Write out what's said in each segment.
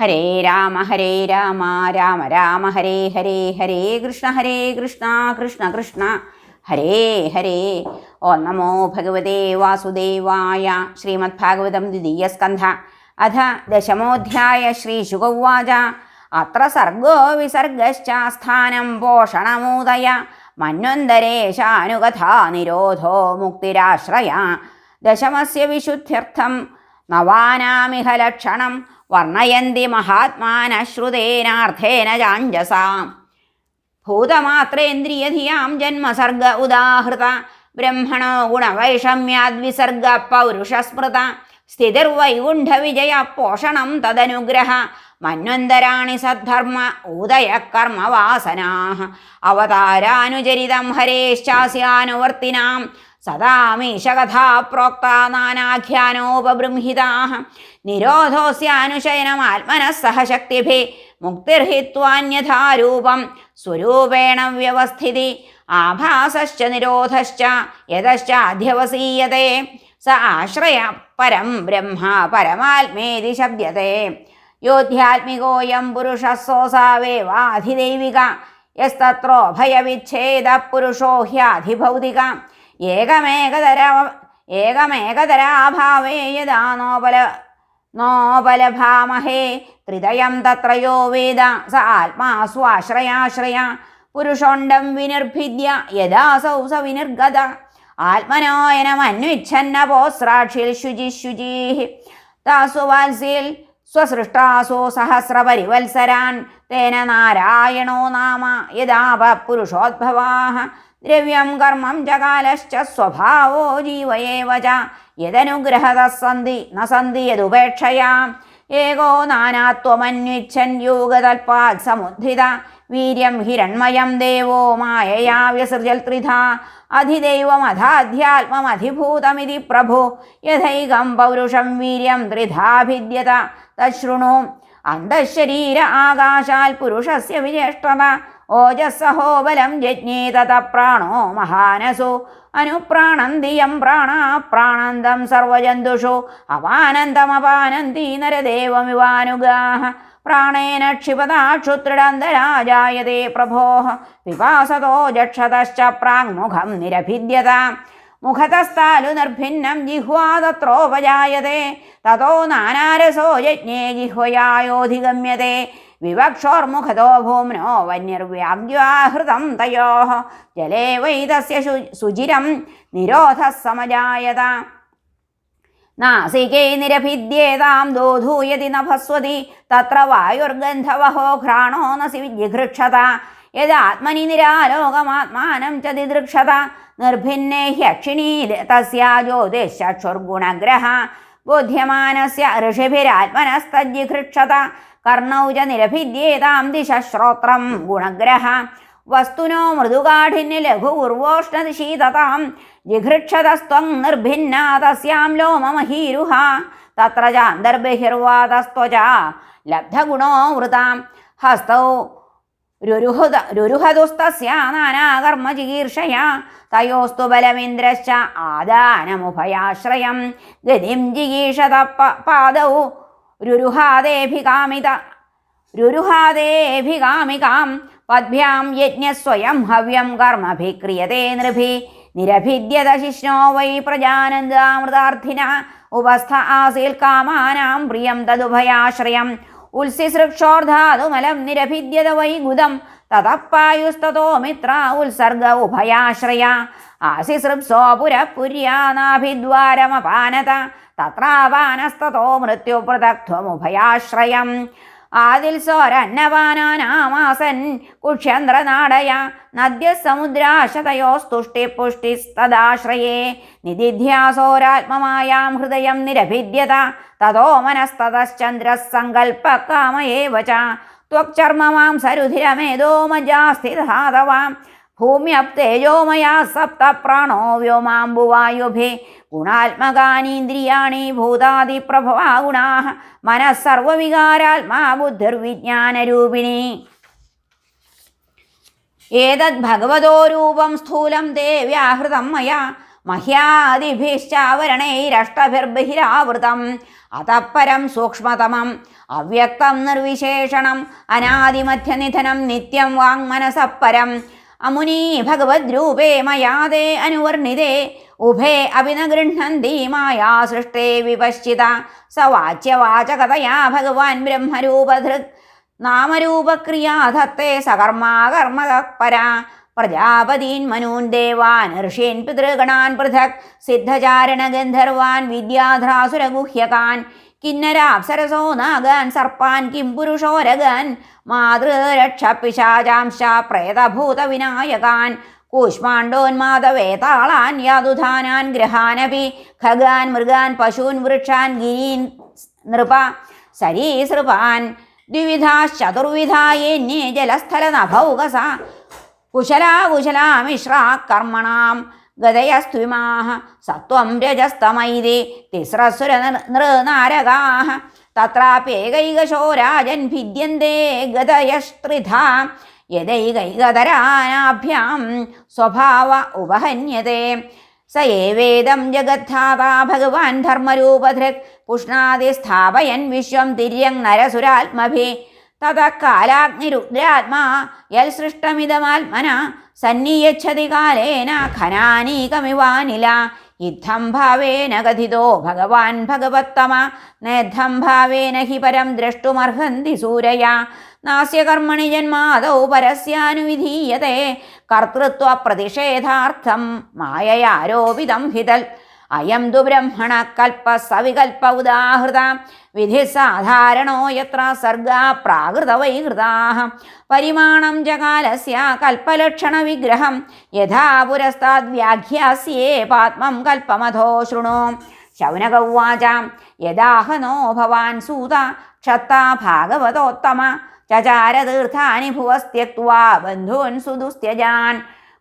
ഹരേ രാമ ഹരേ രാമ രാമ രാമ ഹരേ ഹരേ ഹരേ കൃഷ്ണ ഹരേ കൃഷ്ണ കൃഷ്ണ കൃഷ്ണ. ഹരേ ഹരേ. ഓ നമോ ഭഗവതേ വാസുദേവായ ശ്രീമദ്ഭാഗവതം ദ്വിതീയസ്കന്ധ അഥ ദശമോധ്യായ ശ്രീശുകൗവാച അത്ര സർഗോ വിസർഗശ്ചാസ്ഥാനം പോഷണമൂതയ. മന്വന്തരേശാനുകഥാ നിരോധോ മുക്തിരാശ്രയ. ദശമസ്യ വിശുദ്ധ്യർത്ഥം നവാനാമിഹ ലക്ഷണം. വർണയന്തി മഹാത്മാനശ്രുതേനാർത്ഥേന ചാഞ്ചസാം ഭൂതമാത്രേന്ദ്രിയധിയാം ജന്മസർഗ ഉദാഹൃത. ബ്രഹ്മണോ ഗുണവൈഷമ്യാദ്വിസർഗ പൗരുഷസ്മൃത. സ്ഥിതിർവൈകുണ്ഠവിജയ പോഷണം തദനുഗ്രഹ. മന്വന്തരാണി സദ്ധർമ്മ ഉദയകർമ്മവാസനാ അവതാരാനുചരിതം ഹരേശ്ചാസ്യാനുവർത്തിനാം. സദാമീശകഥാ പ്രോക്ത നാനാഖ്യാനോപബൃംഹിതാ നിരോധോസ്യാനുശയനമാത്മനഃ സഹ ശക്തിഭി മുക്തിർഹിത്വാന്യഥാരൂപം സ്വരൂപേണ വ്യവസ്ഥിതി. ആഭാസശ്ച നിരോധശ്ച യതശ്ചാധ്യവസീയത്തെ സ ആശ്രയ പരം ബ്രഹ്മ പരമാത്മേതി ശബ്ദത്തെ യോധ്യാത്മികോയം പുരുഷസ്സോസാവേവാധിദൈവിക സോസാവേവാധിദൈവിക യസ്തത്രോഭയവിച്ഛേദ പുരുഷോ ഹ്യാധിഭൗതിക. ഏകമേകതര ഏകമേകതരാഭാവേ യഥാ നോപല നോപലഭാമഹേ ത്രിതയം തത്രയോ വേദ സ ആത്മാ സ്വാശ്രയാശ്രയ പുരുഷോണ്ടം വിനിർഭിദ്യ. യഥാസൗ സ വിനിർഗത. ആത്മനോയനമന്വിച്ഛന്നപോസ്രാക്ഷിൽ ശുചി ശുചീ താസു സ്വസൃഷ്ടാസോ സ്വസൃഷ്ടാസു സഹസ്രപരിവത്സരാൻ. തേന നാരായണോ നാമ. യഥാപ പുരുഷോദ്ഭവാ ദ്രവ്യം കർമ്മം ജകാലശ്ച കാലശ്ച സ്വഭാവോ ജീവയേവ ച യതനുഗ്രഹത സന്ധി ന സന്ധി യതുപേക്ഷയാ ഏകോ നാനാത്വമന്വിച്ഛൻ യോഗതൽപാത് സമുദ്ധിത. വീര്യം ഹിരൺമയം ദേവോ മായയാ വ്യസൃജൽ ത്രിധ. അധിദൈവമധാധ്യാത്മമധിഭൂതമിതി പ്രഭു. യഥൈകം പൗരുഷം വീര്യം ത്രിധാഭിദ്യത. തശൃണു അന്തഃശരീര ആകാശാൽ പുരുഷസ്യ വിചേഷ്ടത ഓജസ്സഹോ ബലം ജജ്ഞേ തത പ്രാണോ മഹാനസു അനുപ്രാണന്തിയം പ്രാണ പ്രാണന്തം സർവജന്തുഷു. അപാനന്തമപാനന്തി നരദേവമിവാനുഗാഹ. പ്രാണേന ക്ഷിപതാക്ഷുത്രിടന്തരാജായതേ പ്രഭോ. വിവാസതോ ജക്ഷതശ്ച പ്രാങ്മുഖം നിരഭിദ്യത. മുഖതസ്ഥാലു നിർഭിന്നം ജിഹ്വാതത്രോപജായതേ തതോ നാനാരസോ യജ്ഞേ ജിഹ്വയായോധിഗമ്യത്തെ വിവക്ഷോർമുഖതോ ഭൂമ്നോ വന്യർവ്യാഗ്യാഹൃതം തയോ. ജലേ വൈതസ്യ ശുചിരം നിരോധ സമജായത നാസികേ നിരഭിദ്യേതാം ദോധൂയതി നഭസ്വതി തത്ര വായുർഗന്ധവഹോ ഘ്രാണോ നസി ജിഘൃക്ഷത യദാത്മനി നിരാലോകമാത്മാനം ച ദിദൃക്ഷത. നിർഭിന്നേ ഹ്യക്ഷിണീ തസ്യാ ജ്യോതിശ്ചക്ഷുർഗുണഗ്രഹ. ബോധ്യമാനസ്യ ഋഷിഭിരാത്മനസ്തജ്ജിഘൃക്ഷത. കർണൗ ച നിരഭിദ്യേതാം ദിശ ശ്രോത്രം ഗുണഗ്രഹ. വസ്തുനോ മൃദുകാഠിന്യ ലഘു ഉർവോഷ്ണശീതതാം ജിഘൃക്ഷതസ്ത്വം നിർഭിന്ന തസ്യാം ലോമമഹീരുഹ. തത്ര ചാന്തർബഹിർവാതസ്ത്വച ലബ്ധഗുണോ വൃതാം. ഹസ്തൗ രുരുഹുത രുരുഹതുസ്തസ്യ തയോസ്തു ബലമിന്ദ്രശ്ച ആദാനമുഭയാശ്രയം ഗതിം ജിഗീഷത പാദൗ രുരുഹാദേഭികാമിത രുരുഹാദേഭികാമികാം പദ്ഭ്യാം യജ്ഞസ്വയം ഹവ്യം കർമ്മഭിക്രിയതേ നൃഭി. നിരഭിദ്യത ശിഷ്ണോ വൈ പ്രജാനന്ദാമൃതാർത്ഥിന. ഉപസ്ഥ ആസീൽ കാമാനാം പ്രിയം തതുഭയാശ്രയം ഉത്സിസൃക്ഷോർധാതുമലം നിരഭിദ്യത വൈ ഗുദം തതപ്പായുസ്തോ മിത്ര ഉത്സർഗ ഉഭയാശ്രയ. ആശിസൃപ്സോ പുരപുര്യാനാഭിദ്വാരമപാനത. തത്രാപാനസ്തോ മൃത്യുപൃഥക്ത്വമുഭയാശ്രയം ആദിൽ സോരന്നപാനാമാസൻ കുക്ഷ്യന്ത്രനാടയ നദ്യ സമുദ്രാശതയോസ്തുഷ്ടി പുഷ്ടിസ്തദാശ്രയേ നിധിധ്യാസോരാത്മമായാം ഹൃദയം നിരഭിദ്യത. തതോ മനസ്തതശ്ചന്ദ്രസങ്കൽപ്പ കാമയേവ ത്വക്ചർമ്മമാം സരുധിരമേതോ മജാസ്ഥിതാതവാം ഭൂമ്യപ്തേജോമയാ സപ്ത പ്രാണോ വ്യോമാംബുവായുഭി ഗുണാത്മകാനീന്ദ്രിയാണി ഭൂതാദിപ്രഭവാ ഗുണാ മനസ്സർവവികാരാത്മാ ബുദ്ധിർവിജ്ഞാനരൂപിണി ഏതദ്ഭഗവതോ രൂപം സ്ഥൂലം തേ വ്യാഹൃതം മയാ മഹ്യാദിഭിശ്ചാവരണൈരഷ്ടഭിർബഹിരാവൃതം അതപ്പരം സൂക്ഷ്മതമം അവ്യക്തം നിർവിശേഷണം അനാദിമധ്യനിധനം നിത്യം വാങ്മനസപ്പരം. അമുനീ ഭഗവദ്രൂപേ മയാതേ അനുവർണിതേ ഉഭേ അഭിനഗൃഹന്തി മായാ സൃഷ്ടേ വിപശ്ചിത. സ വാച്യവാചകതയാ ഭഗവാൻ ബ്രഹ്മരൂപധൃക് നാമരൂപക്രിയാധത്തെ സകർമാകർമ്മപരാ പ്രജാപതീൻ മനൂൻ ദേവാൻ ഋഷീൻ പിതൃഗണാൻ പൃഥക് സിദ്ധചാരണ ഗന്ധർവാൻ വിദ്യാധ്രാസുരഗുഹ്യകാൻ കിന്നരാപ്സരസോ നാഗാൻ സർപ്പാൻ കിം പുരുഷോരകാൻ മാതൃരക്ഷപിശാചാംശ പ്രേതഭൂത വിനായകാൻ കൂഷ്മാണ്ഡോന്മാതവേതാളാൻ യാതുധാനാൻ ഗ്രഹാനപി ഖഗാൻ മൃഗാൻ പശൂൻ വൃക്ഷാൻ ഗിരീൻ നൃപ സരീസൃപാൻ ദ്വിവിധാശ്ചതുർവിധായേന്യേ ജലസ്ഥലനഭൗകസ കുശലാകുശലാമിശ്രാ കർമ്മണാം ഗതയസ്ത്വിമാः സത്വം രജസ്തമൈതി തിസ്രസുര നൃനാരകാഹ തത്രാപ്യേകൈകശോ രാജൻ ഭിദ്യന്തേ ഗതയസ്ത്രിധാ യദൈകൈകതരാനാഭ്യാം സ്വഭാവ ഉപഹന്യതേ സ ഏവേദം ജഗദ്ധാതാ ഭഗവാൻ ധർമ്മരൂപധൃക് പുഷ്ണാതി സ്ഥാപയൻ വിശ്വം തിര്യങ് നരസുരാത്മഭി തത കാലാഗ്നിരുദ്രാത്മാ യൽ സൃഷ്ടമിതമാത്മന സന്നിയച്ഛതി കാലേന ഖനാനീകമിവാനില. യുദ്ധം ഭാവേന കഥിതോ ഭഗവാൻ ഭഗവത്തമ. നേദ്ധം ഭാവേന ഹി പരം ദ്രഷ്ടുമർഹന്തി സൂരയ. നാസ്യകർമ്മണി ജന്മാതൗ ജന്മാദൗ പരസ്യാനുവിധീയത്തെ കർത്തൃത്വ പ്രതിഷേധാർത്ഥം മായയാരോപിതം ഹിതൽ. അയം തു ബ്രഹ്മണ കൽപ്പ സവികൽപ്പ ഉദാഹൃത. വിധി സാധാരണോ യത്ര സർഗാ പ്രാകൃത വൈകൃതാ പരിമാണം ജകാലസ്യ കാലസ്യ കൽപ്പലക്ഷണ വിഗ്രഹം. യഥാ പുരസ്താദ് വ്യാഖ്യാസ്യേ പാത്മം കൽപ്പമധോ ശൃണു. ശൗനകൗവാച. യദാഹനോ ഭവാൻ സൂത. ക്ഷത്താ ഭാഗവതോത്തമ. ചചാരതീർത്ഥാനി ഭുവസ്ത്യക്വാ ബന്ധൂൻ സുദുസ്ത്യജാൻ.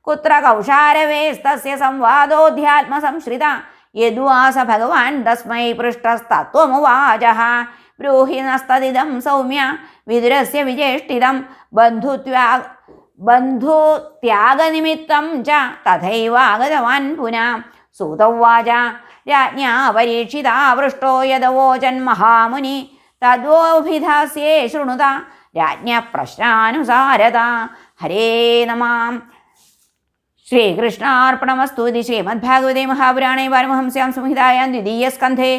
കുത്ര കൗശാരവേസ്തസ്യ സംവാദോധ്യാത്മസംശ്രിത यदुआस भगवान् तस्मै पृष्टस्तत्त्वमुवाजः ब्रूहिणस्तदिदं सौम्य, विदुरस्य से बन्धुत्वा बन्धुत्यागनिमित्तं च तथैव आगतवान् पुनः सूतौवाच राज्ञा परीक्षिता पृष्टो यदवो जन्महामुनि तद्वोभिधास्ये शृणुता। राज्ञप्रश्नानुसारता हरे नमाम् ശ്രീകൃഷ്ണാർപ്പണമസ്തു ശ്രീമദ്ഭാഗവതേ മഹാപുരാണേ പരമഹംസ്യാം സംഹിതായാം ദ്വിതീയസ്കന്ധേ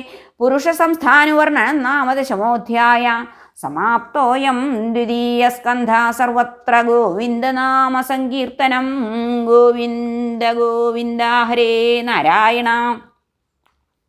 പുരുഷസംസ്ഥാനുവർണനം നാമദശമോധ്യായ സമാപ്തോയം ദ്വിതീയസ്കന്ധ സർവത്ര ഗോവിന്ദനാമ സങ്കീർത്തനം. ഗോവിന്ദ ഗോവിന്ദ ഹരേ നാരായണ.